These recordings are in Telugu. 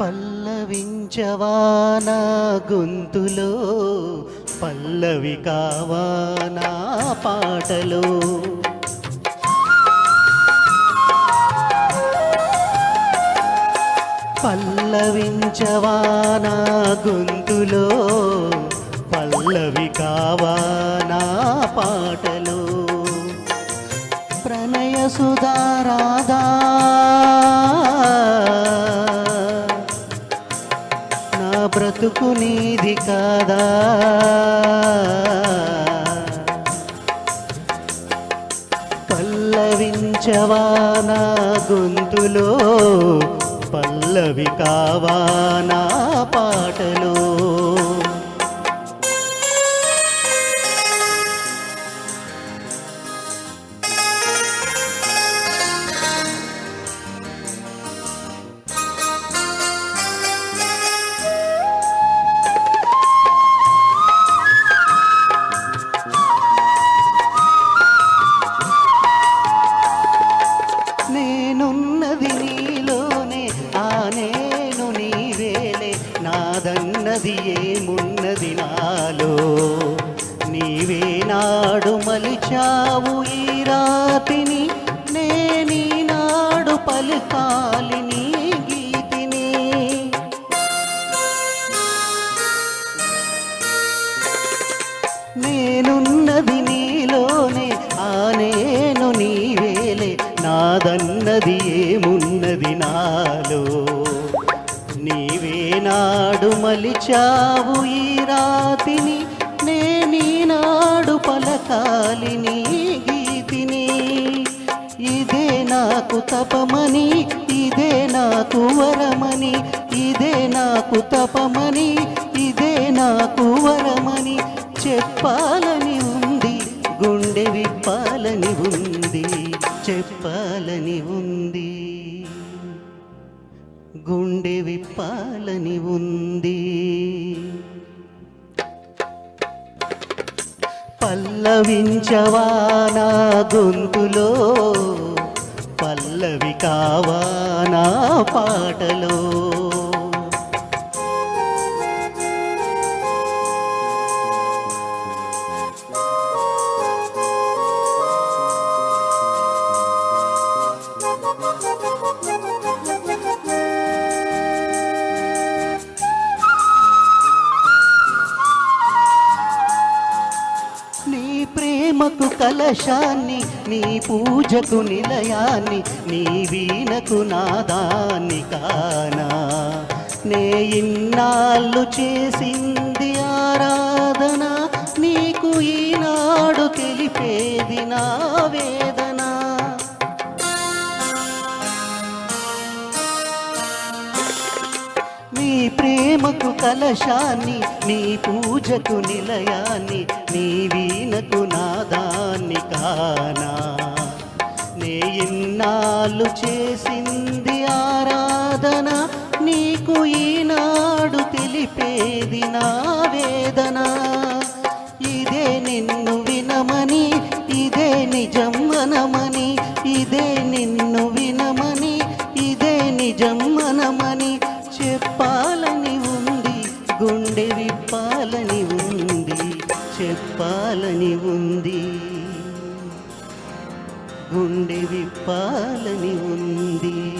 పల్లవించవా నా గొంతులో? పల్లవి కావా నా పాటలో? పల్లవించవా నా గొంతులో? పల్లవి కావా నా పాటలో? ప్రణయ సుధారాధా బ్రతుకు నీది కాదా? పల్లవించవా నా గొంతులో? పల్లవి కావా నా పాటలో? నేనున్నది నీలోనే ఆ నేను నీవేలే నాదన్నది ఏమున్నది నాలో? నీవే నాడు మలిచావు ఈ రాతిని నేనీనాడు పలుకాలి నాదన్నది ఏమున్నది నాలో? నీవే నాడు మలిచావు ఈ రాతిని నేనీనాడు పలకాలి నీ గీతిని. ఇదే నాకు తపమని ఇదే నాకు వరమని ఇదే నాకు తపమని ఇదే నాకు వరమని చెప్పాలని చెప్పాలని ఉంది. గుండె విప్పాలని ఉంది. పల్లవించవా నా గొంతులో? పల్లవి కావా నా పాటలో? ప్రేమకు కలశాన్ని నీ పూజకు నిలయాన్ని నీ వీణకు నాదాన్ని కానా. నే ఇన్నాళ్ళు చేసింది ఆరాధనా. కలశాన్ని నీ పూజకు నిలయాన్ని నీ వీణకు నాదాన్ని కానా. నే ఇన్నాళ్ళు చేసింది ఆరాధన నీకు ఈనాడు తెలిపేది నా వేదన. ఇదే నిన్ను విప్పాలని ఉంది. గుండె విప్పాలని ఉంది.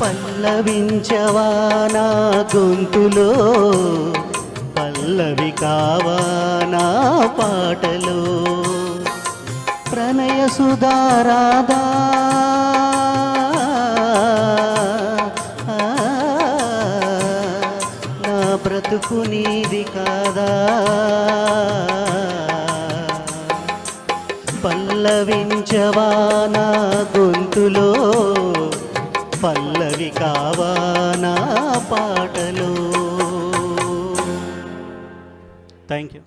పల్లవించవా నా గొంతులో? పల్లవి కావా నా పాటలో? ప్రణయ సుధారాధా బ్రతుకు నీది కాదా పల్లవించవానా గొంతులో? పల్లవి కావానా పాటలో? Thank you